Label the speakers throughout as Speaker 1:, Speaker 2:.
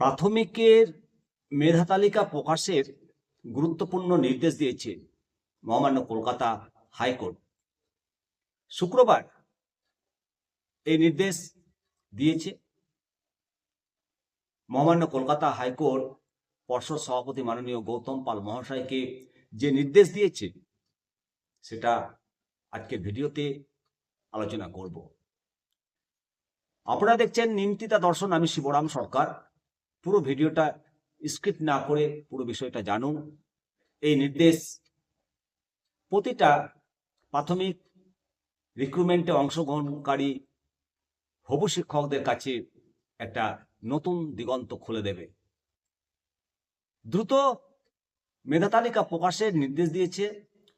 Speaker 1: প্রাথমিকের মেধা তালিকা প্রকাশের গুরুত্বপূর্ণ নির্দেশ দিয়েছে মহামান্য কলকাতা হাইকোর্ট। শুক্রবার এই নির্দেশ দিয়েছে মহামান্য কলকাতা হাইকোর্ট পর্ষদ সভাপতি মাননীয় গৌতম পাল মহাশয়কে যে নির্দেশ দিয়েছে, সেটা আজকে ভিডিওতে আলোচনা করব। আপনারা দেখছেন নিমতিতা দর্শন, আমি শিবরাম সরকার। পুরো ভিডিওটা স্ক্রিপ্ট না করে পুরো বিষয়টা জানুন। এই নির্দেশ প্রতিটা প্রাথমিক রিক্রুটমেন্টে অংশগ্রহণকারী হবু শিক্ষকদের কাছে একটা নতুন দিগন্ত খুলে দেবে। দ্রুত মেধা তালিকা প্রকাশের নির্দেশ দিয়েছে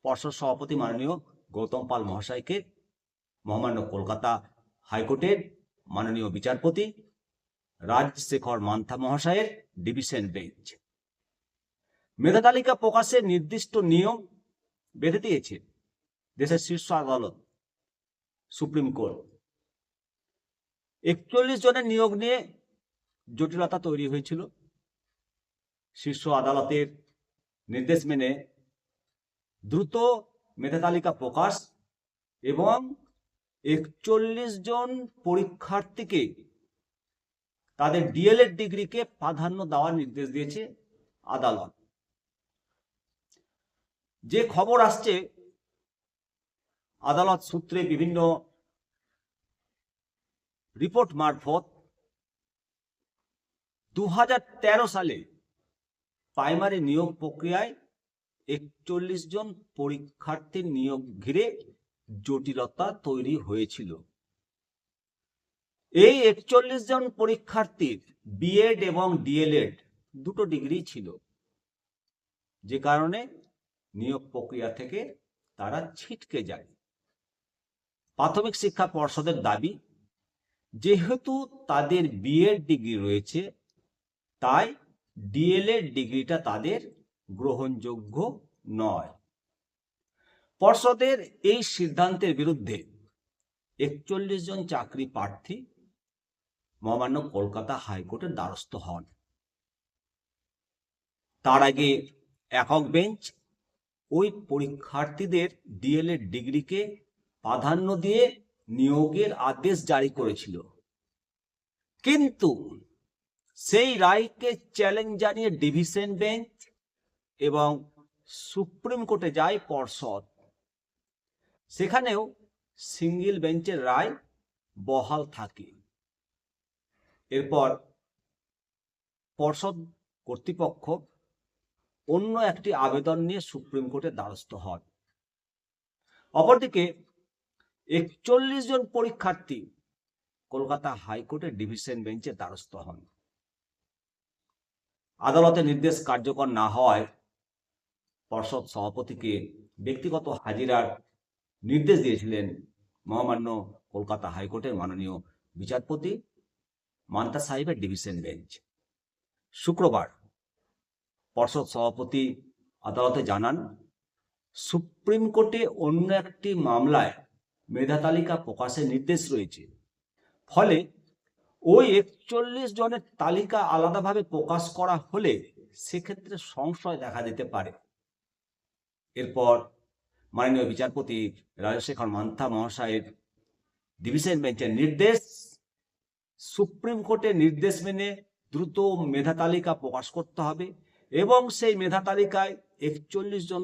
Speaker 1: পর্ষদ সভাপতি মাননীয় গৌতম পাল মহাশয়কে। মহামান্য কলকাতা হাইকোর্টের মাননীয় বিচারপতি রাজশেখর মান্থা মহাশয়ের ডিভিশন বেঞ্চ। মেধা তালিকা প্রকাশের নির্দিষ্ট নিয়ম বেঁধে দিয়েছে দেশের শীর্ষ আদালত, সুপ্রিম কোর্ট। একচল্লিশ জনের নিয়োগ নিয়ে জটিলতা তৈরি হয়েছিল। শীর্ষ আদালতের নির্দেশ মেনে দ্রুত মেধা তালিকা প্রকাশ এবং একচল্লিশ জন পরীক্ষার্থীকে তাদের ডিএলএড ডিগ্রিকে প্রাধান্য দেওয়ার নির্দেশ দিয়েছে আদালত। যে খবর আসছে, আদালত সূত্রে বিভিন্ন রিপোর্ট মারফত দু হাজার তেরো সালে প্রাইমারি নিয়োগ প্রক্রিয়ায় একচল্লিশ জন পরীক্ষার্থীর নিয়োগ ঘিরে জটিলতা তৈরি হয়েছিল। এই একচল্লিশ জন পরীক্ষার্থীর বিএড এবং ডিএলএড দুটো ডিগ্রি ছিল। যে কারণে নিয়োগ প্রক্রিয়া থেকে তারা ছিটকে যায়। প্রাথমিক শিক্ষা পর্ষদের দাবি, যেহেতু তাদের বিএড ডিগ্রি রয়েছে, তাই ডিএলএড ডিগ্রিটা তাদের গ্রহণযোগ্য নয়। পর্ষদের এই সিদ্ধান্তের বিরুদ্ধে একচল্লিশ জন চাকরি প্রার্থী মহামান্য কলকাতা হাইকোর্টের দ্বারস্থ হন। তার আগে একক বেঞ্চ ওই পরীক্ষার্থীদের ডিএলএড ডিগ্রিকে প্রাধান্য দিয়ে নিয়োগের আদেশ জারি করেছিল। কিন্তু সেই রায়কে চ্যালেঞ্জ জানিয়ে ডিভিশন বেঞ্চ এবং সুপ্রিম কোর্টে যায় পর্ষদ। সেখানেও সিঙ্গেল বেঞ্চের রায় বহাল থাকে। এরপর পর্ষদ কর্তৃপক্ষ অন্য একটি আবেদন নিয়ে সুপ্রিম কোর্টের দ্বারস্থ হন অপরদিকে একচল্লিশ জন পরীক্ষার্থী কলকাতা হাইকোর্টের ডিভিশন বেঞ্চে দ্বারস্থ হন। আদালতের নির্দেশ কার্যকর না হওয়ায় পর্ষদ সভাপতিকে ব্যক্তিগত হাজিরার নির্দেশ দিয়েছিলেন মহামান্য কলকাতা হাইকোর্টের মাননীয় বিচারপতি মান্তা সাহেবের ডিভিশন বেঞ্চ শুক্রবার পর্ষদ সভাপতি আদালতে জানান, সুপ্রিম কোর্টে অন্য একটি মামলায় মেধা তালিকা প্রকাশের নির্দেশ রয়েছে। ফলে ওই একচল্লিশ জনের তালিকা আলাদাভাবে প্রকাশ করা হলে সেক্ষেত্রে সংশয় দেখা দিতে পারে। এরপর মাননীয় বিচারপতি রাজশেখর মান্থা মহাশয়ের ডিভিশন বেঞ্চের নির্দেশ সুপ্রিম কোর্টের নির্দেশ মেনে দ্রুত মেধা তালিকা প্রকাশ করতে হবে এবং সেই মেধা তালিকায় একচল্লিশ জন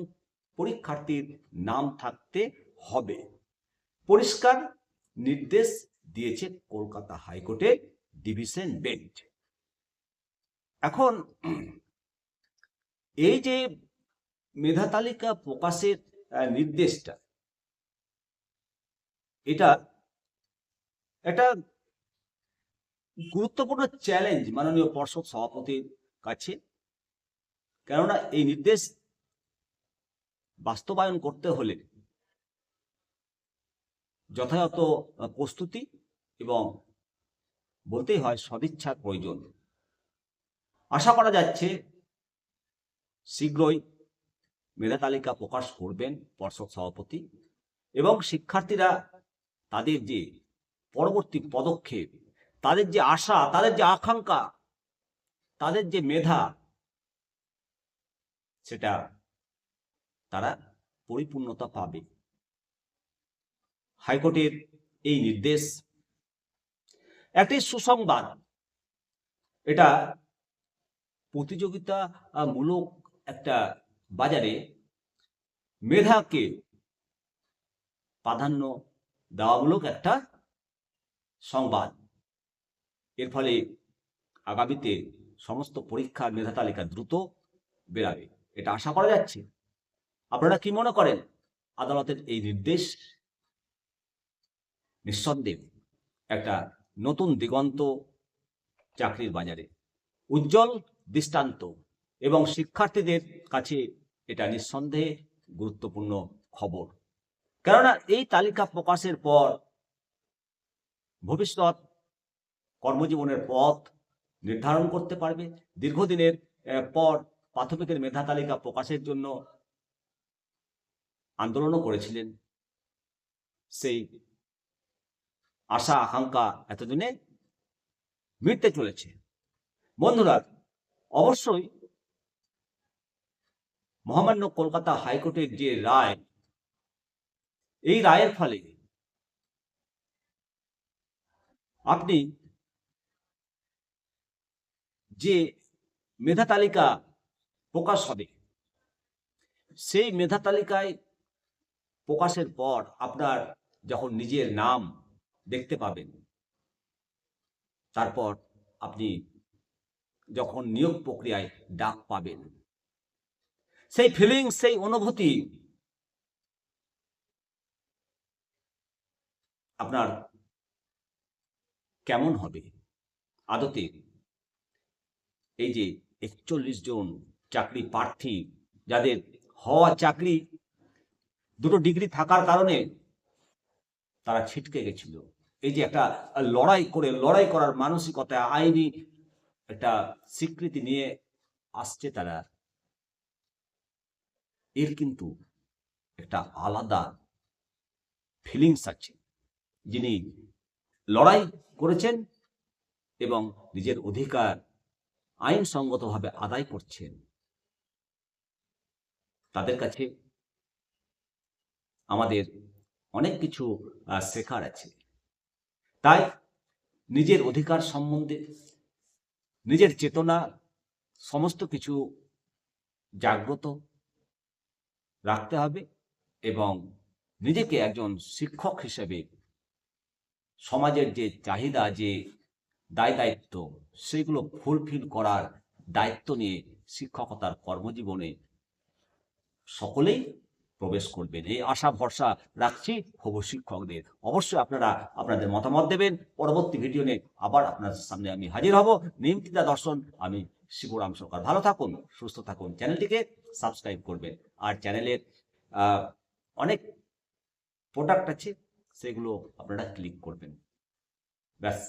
Speaker 1: পরীক্ষার্থীর নাম থাকতে হবে। পরিষ্কার নির্দেশ দিয়েছে কলকাতা হাইকোর্টে ডিভিশন বেঞ্চ। এখন এই যে মেধা তালিকা প্রকাশের নির্দেশটা, এটা একটা গুরুত্বপূর্ণ চ্যালেঞ্জ মাননীয় পর্ষদ সভাপতির কাছে। কেননা এই নির্দেশ বাস্তবায়ন করতে হলে যথাযথ প্রস্তুতি এবং বলতেই হয় সদিচ্ছার প্রয়োজন। আশা করা যাচ্ছে শীঘ্রই মেধা তালিকা প্রকাশ করবেন পর্ষদ সভাপতি এবং শিক্ষার্থীরা তাদের যে পরবর্তী পদক্ষেপ তাদের যে আশা, তাদের যে আকাঙ্ক্ষা, তাদের যে মেধা, সেটা তারা পরিপূর্ণতা পাবে। হাইকোর্টের এই নির্দেশ। একটি সুসংবাদ। এটা প্রতিযোগিতামূলক একটা বাজারে মেধাকে প্রাধান্য দেওয়ামূলক একটা সংবাদ। এর ফলে আগামীতে সমস্ত পরীক্ষার মেধা তালিকা দ্রুত বেরাবে এটা আশা করা যাচ্ছে। আপনারা কি মনে করেন? আদালতের এই নির্দেশ নিঃসন্দেহ একটা নতুন দিগন্ত চাকরির বাজারে উজ্জ্বল, দৃষ্টান্ত এবং শিক্ষার্থীদের কাছে এটা নিঃসন্দেহে গুরুত্বপূর্ণ খবর। কেননা এই তালিকা প্রকাশের পর ভবিষ্যৎ কর্মজীবনের পথ নির্ধারণ করতে পারবে। দীর্ঘদিনের পর প্রাথমিকের মেধা তালিকা প্রকাশের জন্য আন্দোলনও করেছিলেন। সেই আশা, আকাঙ্ক্ষা এতদিনে মিটতে চলেছে। বন্ধুরা, অবশ্যই মহামান্য কলকাতা হাইকোর্টের যে রায়, এই রায়ের ফলে আপনি যে মেধা তালিকা প্রকাশ হবে, সেই মেধা তালিকায় প্রকাশের পর আপনার যখন নিজের নাম দেখতে পাবেন, তারপর আপনি যখন নিয়োগ প্রক্রিয়ায় ডাক পাবেন, সেই ফিলিং সেই অনুভূতি আপনার কেমন হবে? আদতে এই যে একচল্লিশ জন চাকরি প্রার্থী, যাদের হওয়া চাকরি দুটো ডিগ্রি থাকার কারণে তারা ছিটকে গেছিল। এই যে একটা লড়াই করে, লড়াই করার মানসিকতা, আইনি একটা স্বীকৃতি নিয়ে আসছে তারা। এর কিন্তু একটা আলাদা ফিলিংস আছে। যিনি লড়াই করেছেন এবং নিজের অধিকার আইনসঙ্গতভাবে আদায় করছেন। তাদের কাছে আমাদের অনেক কিছু শেখার আছে। তাই নিজের অধিকার সম্বন্ধে, নিজের চেতনা সমস্ত কিছু জাগ্রত রাখতে হবে এবং নিজেকে একজন শিক্ষক হিসেবে সমাজের যে চাহিদা, যে দায় দায়িত্ব, সেগুলো ফুলফিল করার দায়িত্ব নিয়ে শিক্ষকতার কর্মজীবনে সকলেই প্রবেশ করবেন। এই আশা, ভরসা রাখছি হবু শিক্ষকদের। অবশ্যই আপনারা আপনাদের মতামত দেবেন। পরবর্তী ভিডিও নিয়ে আবার আপনাদের সামনে আমি হাজির হব। নিমতিদা দর্শন, আমি শিবরাম সরকার। ভালো থাকুন, সুস্থ থাকুন। চ্যানেলটিকে সাবস্ক্রাইব করবেন। আর চ্যানেলের অনেক প্রোডাক্ট আছে, সেগুলো আপনারা ক্লিক করবেন। ব্যাস।